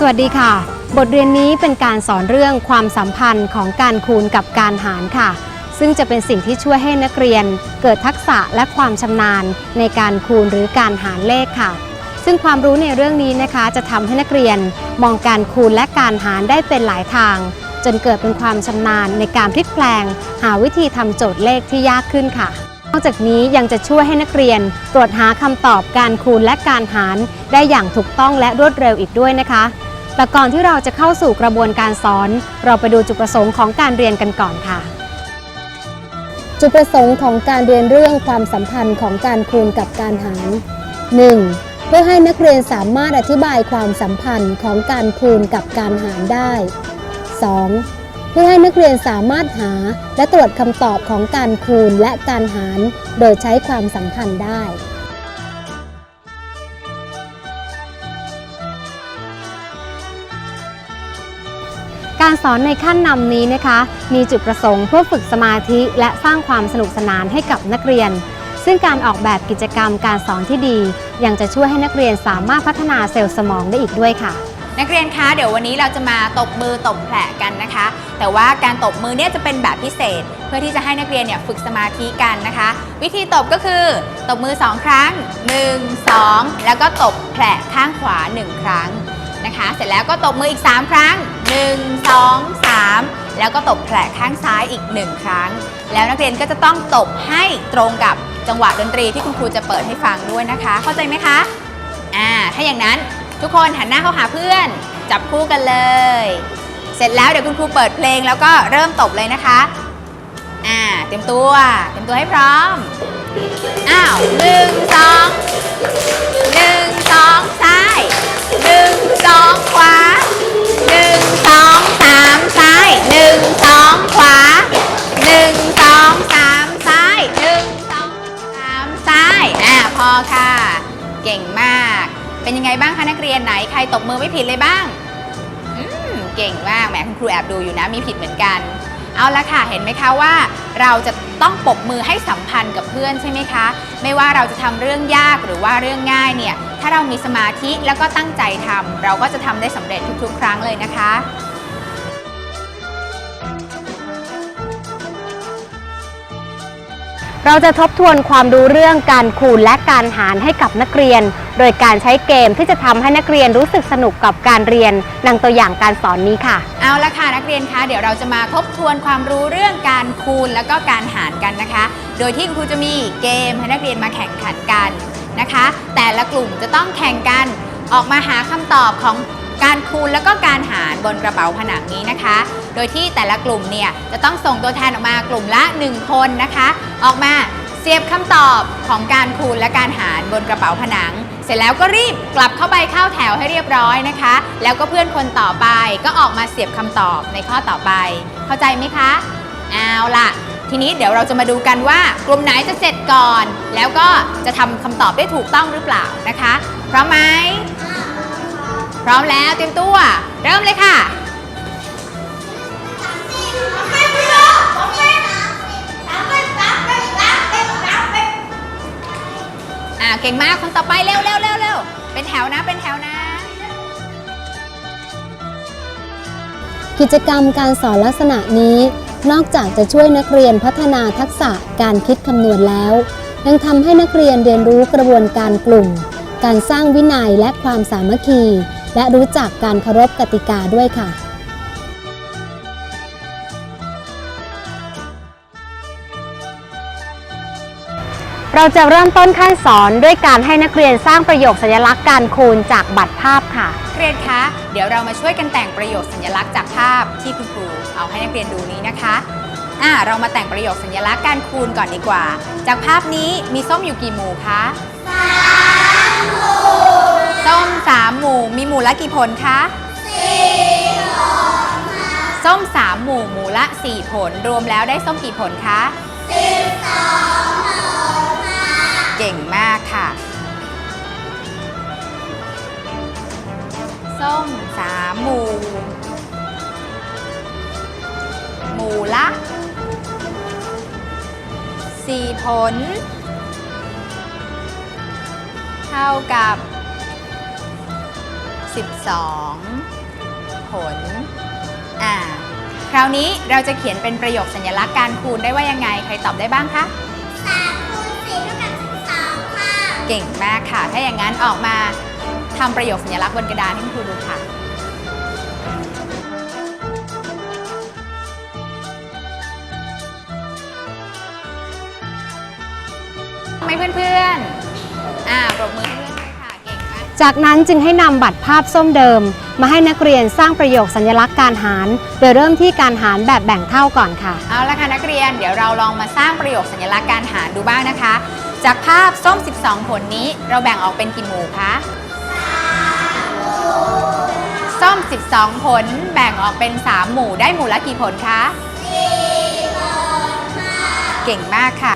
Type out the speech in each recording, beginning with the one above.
สวัสดีค่ะ บทเรียนนี้เป็นการสอนเรื่องความสัมพันธ์ของการคูณกับการหารค่ะ ซึ่งจะเป็นสิ่งที่ช่วยให้นักเรียน เกิดทักษะและความชำนาญในการคูณหรือการหารเลขค่ะ ซึ่งความรู้ในเรื่องนี้นะคะ จะทำให้นักเรียนมองการคูณและการหารได้เป็นหลายทาง จนเกิดเป็นความชำนาญในการพลิกแปลง หาวิธีทำโจทย์เลขที่ยากขึ้นค่ะนอกจากนี้ยังจะช่วยให้นักเรียนตรวจหาคำตอบการคูณและการหารได้อย่างถูกต้องและรวดเร็วอีกด้วยนะคะ แต่ก่อนที่เราจะเข้าสู่กระบวนการสอน เราไปดูจุดประสงค์ของการเรียนกันก่อนค่ะ จุดประสงค์ของการเรียนเรื่องความสัมพันธ์ของการคูณกับการหาร 1. เพื่อให้นักเรียนสามารถอธิบายความสัมพันธ์ของการคูณกับการหารได้ 2. เพื่อให้นักเรียนสามารถหาและตรวจคำตอบของการคูณและการหาร โดยใช้ความสัมพันธ์ได้ การสอนในขั้นนำนี้นะคะ มีจุดประสงค์เพื่อฝึกสมาธิและสร้างความสนุกสนานให้กับนักเรียน ซึ่งการออกแบบกิจกรรมการสอนที่ดี ยังจะช่วยให้นักเรียนสามารถพัฒนาเซลล์สมองได้อีกด้วยค่ะ นักเรียนคะเดี๋ยววันนี้เราจะมาตบมือตบแผลกันนะคะ แต่ว่าการตบมือเนี่ยจะเป็นแบบพิเศษ เพื่อที่จะให้นักเรียนเนี่ยฝึกสมาธิกันนะคะ วิธีตบก็คือตบมือ 2 ครั้ง 1 2 แล้วก็ตบแผลข้างขวา 1 ครั้งนะคะ เสร็จแล้วก็ตบมืออีก 3 ครั้ง 1 2 3 แล้วก็ตบแผลข้างซ้ายอีก 1 ครั้ง แล้วนักเรียนก็จะต้องตบให้ตรงกับจังหวะดนตรีที่คุณครูจะเปิดให้ฟังด้วยนะคะ เข้าใจไหมคะอ่าถ้าอย่างนั้นทุกคนหันหน้าเข้าหาเพื่อน จับคู่กันเลย เสร็จแล้วเดี๋ยวคุณครูเปิดเพลงแล้วก็เริ่มตบเลยนะคะอ่าเตรียมตัวเตรียมตัวให้พร้อมอ้าวหนึ่งสองหนึ่งสองซ้ายหนึ่งสองขวา หนึ่งสองสามซ้ายหนึ่งสองขวาหนึ่งสองสามซ้ายหนึ่งสองสามซ้ายอ่าพอค่ะ เก่งมาก เป็นยังไงบ้างคะนักเรียนไหนใครตบมือไม่ผิดเลยบ้างอืมเก่งมากแหมคุณครูแอบดูอยู่นะมีผิดเหมือนกัน เอาละค่ะเห็นไหมคะว่า เราจะต้องปรบมือให้สัมพันธ์กับเพื่อนใช่ไหมคะ ไม่ว่าเราจะทำเรื่องยากหรือว่าเรื่องง่ายเนี่ย ถ้าเรามีสมาธิแล้วก็ตั้งใจทำเราก็จะทำได้สำเร็จทุกๆ ครั้งเลยนะคะเราจะทบทวนความรู้เรื่องการคูณและการหารให้กับนักเรียน โดยการใช้เกมที่จะทำให้นักเรียนรู้สึกสนุกกับการเรียนดังตัวอย่างการสอนนี้ค่ะ เอาละค่ะนักเรียนคะเดี๋ยวเราจะมาทบทวนความรู้เรื่องการคูณแล้วก็การหารกันนะคะ โดยที่ครูจะมีเกมให้นักเรียนมาแข่งขันกัน นะคะ แต่ละกลุ่มจะต้องแข่งกันออกมาหาคำตอบของการคูณแล้วก็การหารบนกระเป๋าผนังนี้นะคะ โดยที่แต่ละกลุ่มเนี่ยจะต้องส่งตัวแทนออกมากลุ่มละ 1 คนนะคะ ออกมาเสียบคำตอบของการคูณและการหารบนกระเป๋าผนัง เสร็จแล้วก็รีบกลับเข้าไปเข้าแถวให้เรียบร้อยนะคะ แล้วก็เพื่อนคนต่อไปก็ออกมาเสียบคำตอบในข้อต่อไป เข้าใจไหมคะ เอาล่ะ ทีนี้เดี๋ยวเราจะมาดูกันว่ากลุ่มไหนจะเสร็จก่อน แล้วก็จะทำคำตอบได้ถูกต้องหรือเปล่านะคะพร้อมไหมพร้อมแล้วเตรียมตัว เริ่มเลยค่ะอ่าเก่งมากคนต่อไปเร็วเร็วเร็วเร็วเป็นแถวนะเป็นแถวนะ กิจกรรมการสอนลักษณะนี้ นอกจากจะช่วยนักเรียนพัฒนาทักษะการคิดคำนวณแล้ว ยังทำให้นักเรียนเรียนรู้กระบวนการกลุ่ม การสร้างวินัยและความสามัคคี และรู้จักการเคารพกติกาด้วยค่ะเราจะเริ่มต้นขั้นสอนด้วยการให้นักเรียนสร้างประโยคสัญลักษณ์การคูณจากบัตรภาพค่ะ เรียนคะ เดี๋ยวเรามาช่วยกันแต่งประโยคสัญลักษณ์จากภาพที่คุณครูเอาให้นักเรียนดูนี้นะคะอ่าเรามาแต่งประโยคสัญลักษณ์การคูณก่อนดีกว่า จากภาพนี้มีส้มอยู่กี่หมู่คะสามหมู่ส้มสามหมู่มีหมู่ละกี่ผลคะสี่ผลส้มสามหมู่หมู่ละสี่ผล รวมแล้วได้ส้มกี่ผลคะสิบสองผลเก่งมากค่ะ ส้มสามหมู่หมู่ละสี่ผล เท่ากับ 12 ผล อ่า คราวนี้เราจะเขียนเป็นประโยคสัญลักษณ์การคูณได้ว่ายังไง ใครตอบได้บ้างคะ3คูณ4เท่ากับ12ค่ะ เก่งมากค่ะ ถ้าอย่างนั้นออกมา ทำประโยคสัญลักษณ์บนกระดานให้คุณครูดูค่ะไหมเพื่อนๆ อ่าปรบมือให้เพื่อนด้วยค่ะ เก่งมาก จากนั้นจึงให้นำบัตรภาพส้มเดิม มาให้นักเรียนสร้างประโยคสัญลักษณ์การหาร โดยเริ่มที่การหารแบบแบ่งเท่าก่อนค่ะ เอาละค่ะนักเรียน เดี๋ยวเราลองมาสร้างประโยคสัญลักษณ์การหารดูบ้างนะคะ จากภาพส้ม 12 ผลนี้เราแบ่งออกเป็นกี่หมู่คะ ส้ม 12 ผลแบ่งออกเป็น 3 หมู่ได้หมู่ละกี่ผลคะ4ผลเก่งมากค่ะ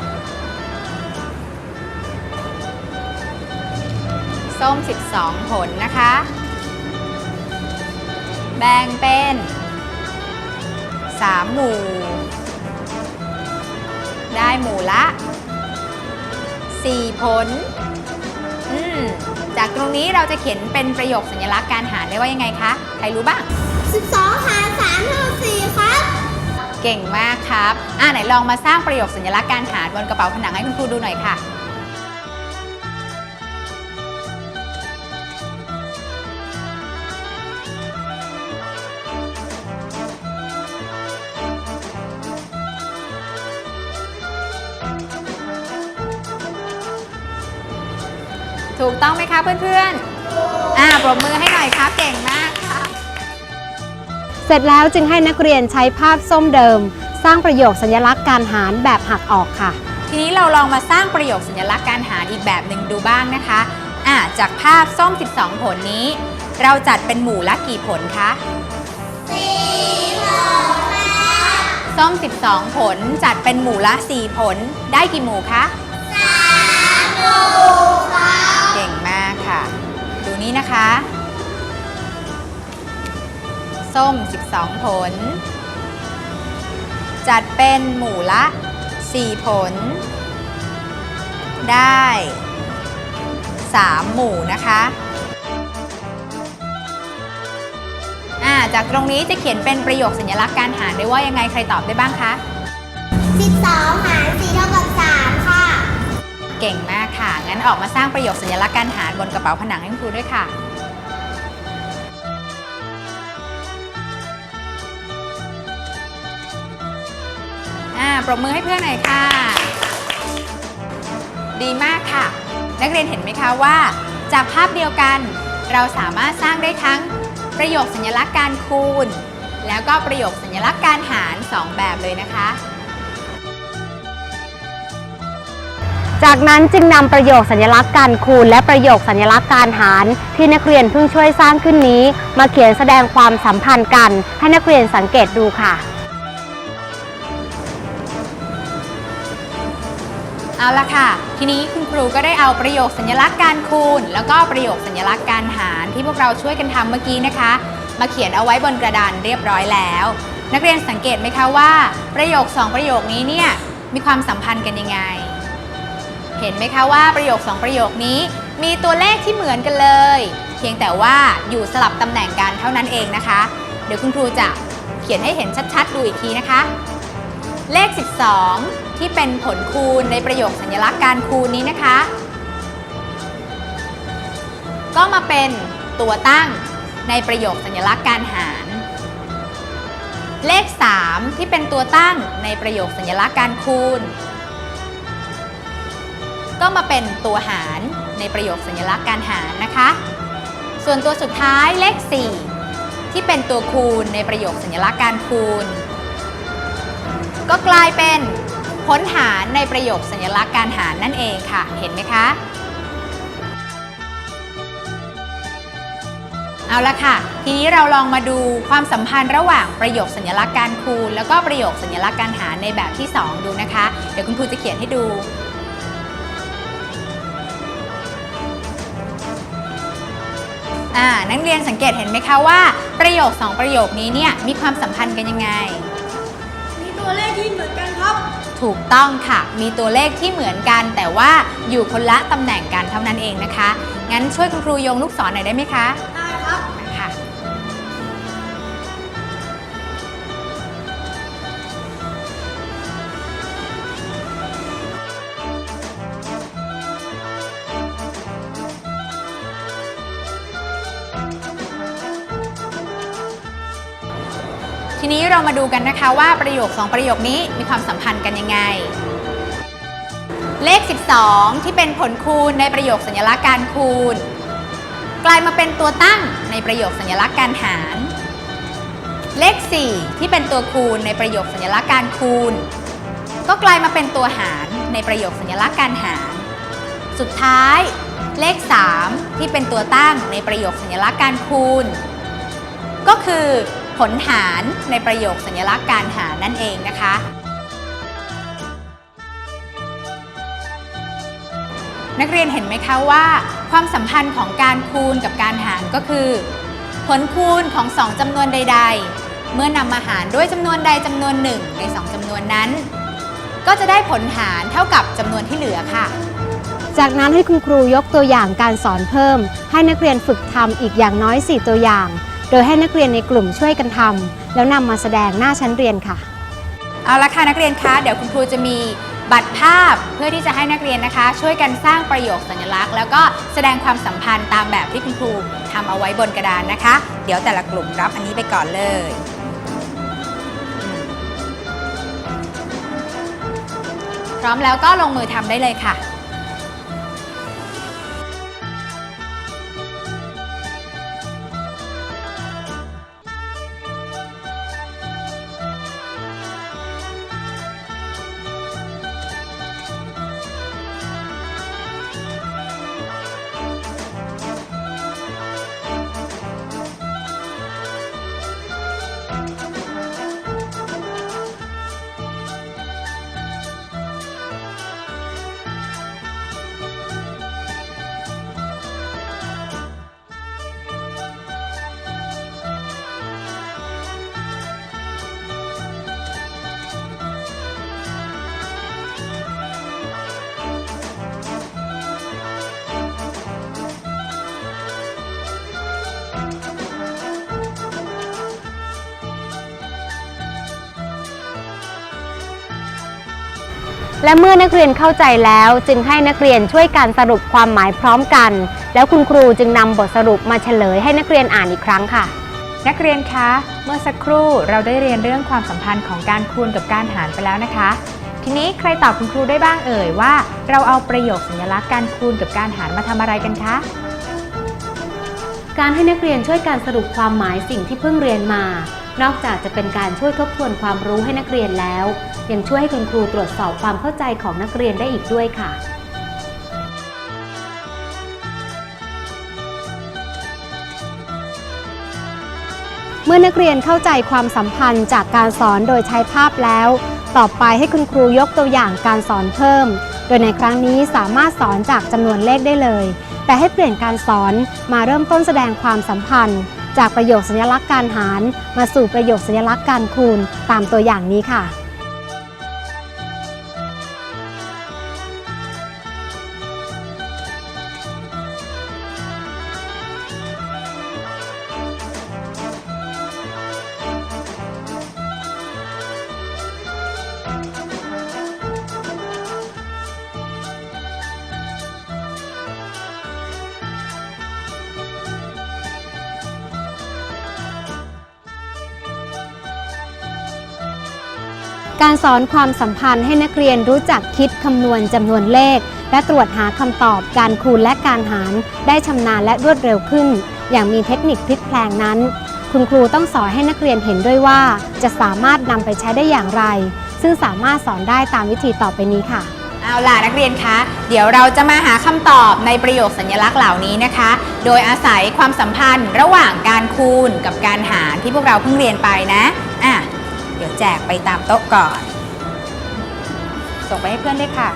ส้ม 12 ผลนะคะ แบ่งเป็น 3 หมู่ ได้หมู่ละ 4 ผล อืม จากตรงนี้เราจะเขียนเป็นประโยคสัญลักษณ์การหารได้ว่ายังไงคะ ใครรู้บ้าง 12หาร3เท่า4ครับ เก่งมากครับ อ่าไหนลองมาสร้างประโยคสัญลักษณ์การหารบนกระเป๋าผนังให้คุณครูดูหน่อยค่ะ ถูกต้องไหม คะเพื่อนๆ อ่าปรบมือให้หน่อยครับ เก่งมากค่ะ เสร็จแล้วจึงให้นักเรียนใช้ภาพส้มเดิม สร้างประโยคสัญลักษณ์การหารแบบหักออกค่ะ ทีนี้เราลองมาสร้างประโยคสัญลักษณ์การหารอีกแบบหนึ่งดูบ้างนะคะ อ่าจากภาพส้ม 12 ผลนี้ เราจัดเป็นหมู่ละกี่ผลคะ4ผลส้ม 12 ผลจัดเป็นหมู่ละ 4 ผล ได้กี่หมู่คะ3หมู่ค่ะ เก่งมากค่ะ ดูนี้นะคะ ส้ม 12 ผล จัดเป็นหมู่ละ 4 ผล ได้ 3 หมู่นะคะอ่าจากตรงนี้จะเขียนเป็นประโยคสัญลักษณ์การหารได้ว่ายังไงใครตอบได้บ้างคะ 12 หาร4เท่ากับ เก่งมากค่ะ งั้นออกมาสร้างประโยคสัญลักษณ์การหารบนกระเป๋าผนังให้คุณครูด้วยค่ะ อ่า ปรบมือให้เพื่อนหน่อยค่ะ ดีมากค่ะ นักเรียนเห็นไหมคะว่า จากภาพเดียวกัน เราสามารถสร้างได้ทั้งประโยคสัญลักษณ์การคูณ แล้วก็ประโยคสัญลักษณ์การหาร 2 แบบเลยนะคะ จากนั้นจึงนำประโยคสัญลักษณ์การคูณ และประโยคสัญลักษณ์การหาร ที่นักเรียนเพิ่งช่วยสร้างขึ้นนี้ มาเขียนแสดงความสัมพันธ์กัน ให้นักเรียนสังเกตดูค่ะเอาละค่ะ ทีนี้คุณครูก็ได้เอาประโยคสัญลักษณ์การคูณ แล้วก็ประโยคสัญลักษณ์การหารที่พวกเราช่วยกันทำเมื่อกี้นะคะ มาเขียนเอาไว้บนกระดานเรียบร้อยแล้ว นักเรียนสังเกตไหมคะว่า ประโยค 2 ประโยคนี้เนี่ยมีความสัมพันธ์กันยังไง เห็นไหมคะว่าประโยค 2 ประโยคนี้ มีตัวเลขที่เหมือนกันเลย เพียงแต่ว่าอยู่สลับตำแหน่งกันเท่านั้นเองนะคะ เดี๋ยวคุณครูจะเขียนให้เห็นชัดๆ ดูอีกทีนะคะ เลข 12 ที่เป็นผลคูณในประโยคสัญลักษณ์การคูณนี้นะคะ ก็มาเป็นตัวตั้งในประโยคสัญลักษณ์การหาร เลข 3 ที่เป็นตัวตั้งในประโยคสัญลักษณ์การคูณ ก็มาเป็นตัวหารในประโยคสัญลักษณ์การหารนะคะ ส่วนตัวสุดท้ายเลข 4 ที่เป็นตัวคูณในประโยคสัญลักษณ์การคูณ ก็กลายเป็นผลหารในประโยคสัญลักษณ์การหารนั่นเองค่ะ เห็นไหมคะ เอาละค่ะ ทีนี้เราลองมาดูความสัมพันธ์ระหว่างประโยคสัญลักษณ์การคูณ แล้วก็ประโยคสัญลักษณ์การหารในแบบที่ 2 ดูนะคะ เดี๋ยวคุณครูจะเขียนให้ดู อ่านักเรียนสังเกตเห็นไหมคะว่า ประโยค 2 ประโยคนี้เนี่ยมีความสัมพันธ์กันยังไง มีตัวเลขที่เหมือนกันครับ ถูกต้องค่ะ มีตัวเลขที่เหมือนกัน แต่ว่าอยู่คนละตำแหน่งกันเท่านั้นเองนะคะ งั้นช่วยคุณครูโยงลูกศรหน่อยได้ไหมคะได้ครับค่ะ นี้เรามาดูกันนะคะว่าประโยค 2 ประโยคนี้มีความสัมพันธ์กันยังไง เลข 12 ที่เป็นผลคูณในประโยคสัญลักษณ์การคูณ กลายมาเป็นตัวตั้งในประโยคสัญลักษณ์การหาร เลข 4 ที่เป็นตัวคูณในประโยคสัญลักษณ์การคูณ ก็กลายมาเป็นตัวหารในประโยคสัญลักษณ์การหาร สุดท้าย เลข 3 ที่เป็นตัวตั้งในประโยคสัญลักษณ์การคูณ ก็คือ ผลหารในประโยคสัญลักษณ์การหารนั่นเองนะคะ นักเรียนเห็นไหมคะว่า ความสัมพันธ์ของการคูณกับการหารก็คือ ผลคูณของ2จำนวนใด ๆ เมื่อนำมาหารด้วยจำนวนใดจำนวนหนึ่งใน2จำนวนนั้น ก็จะได้ผลหารเท่ากับจำนวนที่เหลือค่ะจากนั้นให้คุณครูยกตัวอย่างการสอนเพิ่ม ให้นักเรียนฝึกทำอีกอย่างน้อย 4 ตัวอย่าง โดยให้นักเรียนในกลุ่มช่วยกันทำแล้วนำมาแสดงหน้าชั้นเรียนค่ะ เอาละค่ะนักเรียนคะเดี๋ยวคุณครูจะมีบัตรภาพเพื่อที่จะให้นักเรียนนะคะ ช่วยกันสร้างประโยคสัญลักษณ์ แล้วก็แสดงความสัมพันธ์ตามแบบที่คุณครูทำเอาไว้บนกระดานนะคะ เดี๋ยวแต่ละกลุ่มรับอันนี้ไปก่อนเลยพร้อมแล้วก็ลงมือทำได้เลยค่ะ และเมื่อนักเรียนเข้าใจแล้ว จึงให้นักเรียนช่วยการสรุปความหมายพร้อมกัน แล้วคุณครูจึงนำบทสรุปมาเฉลยให้นักเรียนอ่านอีกครั้งค่ะ นักเรียนคะ เมื่อสักครู่เราได้เรียนเรื่องความสัมพันธ์ของการคูณกับการหารไปแล้วนะคะ ทีนี้ใครตอบคุณครูได้บ้างเอ่ยว่า เราเอาประโยคสัญลักษณ์การคูณกับการหารมาทำอะไรกันคะการให้นักเรียนช่วยการสรุปความหมายสิ่งที่เพิ่งเรียนมา นอกจากจะเป็นการช่วยทบทวนความรู้ให้นักเรียนแล้ว ยังช่วยให้คุณครูตรวจสอบความเข้าใจของนักเรียนได้อีกด้วยค่ะเมื่อนักเรียนเข้าใจความสัมพันธ์จากการสอนโดยใช้ภาพแล้ว ต่อไปให้คุณครูยกตัวอย่างการสอนเพิ่ม โดยในครั้งนี้สามารถสอนจากจำนวนเลขได้เลย แต่ให้เปลี่ยนการสอนมาเริ่มต้นแสดงความสัมพันธ์ จากประโยคสัญลักษณ์การหาร มาสู่ประโยคสัญลักษณ์การคูณตามตัวอย่างนี้ค่ะ การสอนความสัมพันธ์ให้นักเรียนรู้จักคิดคำนวณจำนวนเลข และตรวจหาคำตอบการคูณและการหาร ได้ชำนาญและรวดเร็วขึ้น อย่างมีเทคนิคพลิกแพลงนั้น คุณครูต้องสอนให้นักเรียนเห็นด้วยว่า จะสามารถนำไปใช้ได้อย่างไร ซึ่งสามารถสอนได้ตามวิธีต่อไปนี้ค่ะเอาล่ะนักเรียนคะ เดี๋ยวเราจะมาหาคำตอบในประโยคสัญลักษณ์เหล่านี้นะคะ โดยอาศัยความสัมพันธ์ระหว่างการคูณกับการหารที่พวกเราเพิ่งเรียนไปนะอะ ดี๋ยวแจกไปตามโต๊ะก่อน ส่งไปให้เพื่อนเลยค่ะ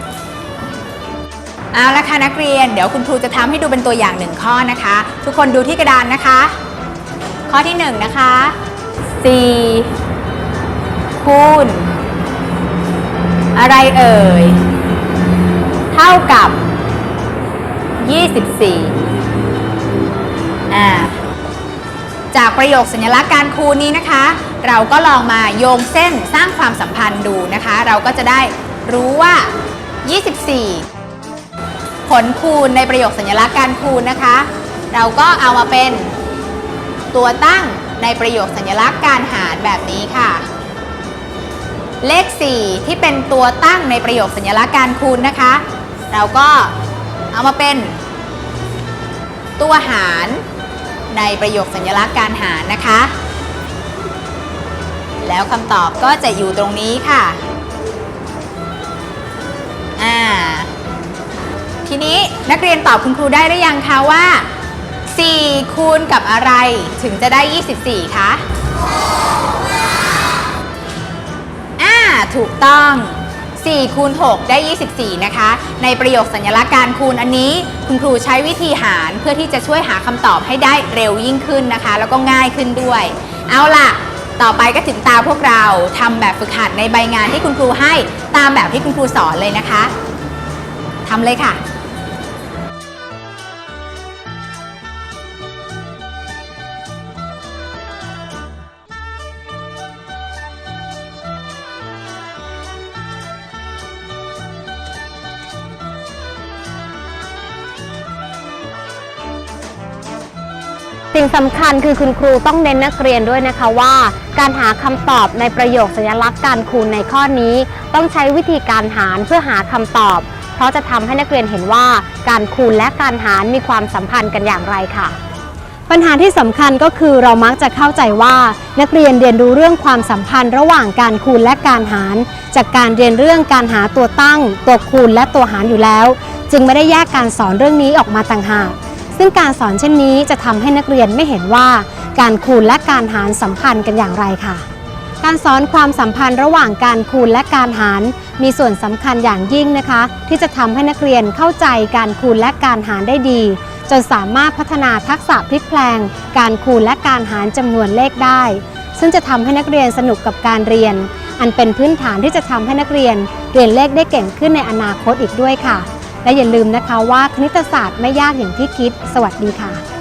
เอาละค่ะนักเรียน เดี๋ยวคุณครูจะทำให้ดูเป็นตัวอย่างหนึ่งข้อนะคะ ทุกคนดูที่กระดานนะคะ ข้อที่หนึ่งนะคะ4คูณอะไรเอ่ย เท่ากับ 24 อ่า จากประโยคสัญลักษณ์การคูณนี้นะคะ เราก็ลองมาโยงเส้นสร้างความสัมพันธ์ดูนะคะ เราก็จะได้รู้ว่า 24 ผลคูณในประโยคสัญลักษณ์การคูณนะคะ เราก็เอามาเป็นตัวตั้งในประโยคสัญลักษณ์การหารแบบนี้ค่ะ เลข 4 ที่เป็นตัวตั้งในประโยคสัญลักษณ์การคูณนะคะ เราก็เอามาเป็น ตัวหารในประโยคสัญลักษณ์การหารนะคะ แล้วคำตอบก็จะอยู่ตรงนี้ค่ะอ่าทีนี้นักเรียนตอบคุณครูได้หรือยังคะว่า 4 คูณกับอะไรถึงจะได้ 24 คะอ่าถูกต้อง 4 คูณ 6 ได้ 24 นะคะ ในประโยคสัญลักษณ์การคูณอันนี้ คุณครูใช้วิธีหารเพื่อที่จะช่วยหาคำตอบให้ได้เร็วยิ่งขึ้นนะคะ แล้วก็ง่ายขึ้นด้วย เอาล่ะ ต่อไปก็ถึงตาพวกเราทำแบบฝึกหัดในใบงานที่คุณครูให้ตามแบบที่คุณครูสอนเลยนะคะทำเลยค่ะ สิ่งสำคัญคือคุณครูต้องเน้นนักเรียนด้วยนะคะว่า การหาคำตอบในประโยคสัญลักษณ์การคูณในข้อนี้ ต้องใช้วิธีการหารเพื่อหาคำตอบ เพราะจะทำให้นักเรียนเห็นว่าการคูณและการหารมีความสัมพันธ์กันอย่างไรค่ะ ปัญหาที่สำคัญก็คือเรามักจะเข้าใจว่า นักเรียนเรียนรู้เรื่องความสัมพันธ์ระหว่างการคูณและการหาร จากการเรียนเรื่องการหาตัวตั้ง ตัวคูณและตัวหารอยู่แล้ว จึงไม่ได้แยกการสอนเรื่องนี้ออกมาต่างหาก ซึ่งการสอนเช่นนี้จะทำให้นักเรียนไม่เห็นว่าการคูณและการหารสัมพันธ์กันอย่างไรค่ะ การสอนความสัมพันธ์ระหว่างการคูณและการหาร มีส่วนสำคัญอย่างยิ่งนะคะ ที่จะทำให้นักเรียนเข้าใจการคูณและการหารได้ดี จนสามารถพัฒนาทักษะพลิกแพลง การคูณและการหารจำนวนเลขได้ ซึ่งจะทำให้นักเรียนสนุกกับการเรียน อันเป็นพื้นฐานที่จะทำให้นักเรียนเรียนเลขได้เก่งขึ้นในอนาคตอีกด้วยค่ะ และอย่าลืมนะคะว่าคณิตศาสตร์ไม่ยากอย่างที่คิด สวัสดีค่ะ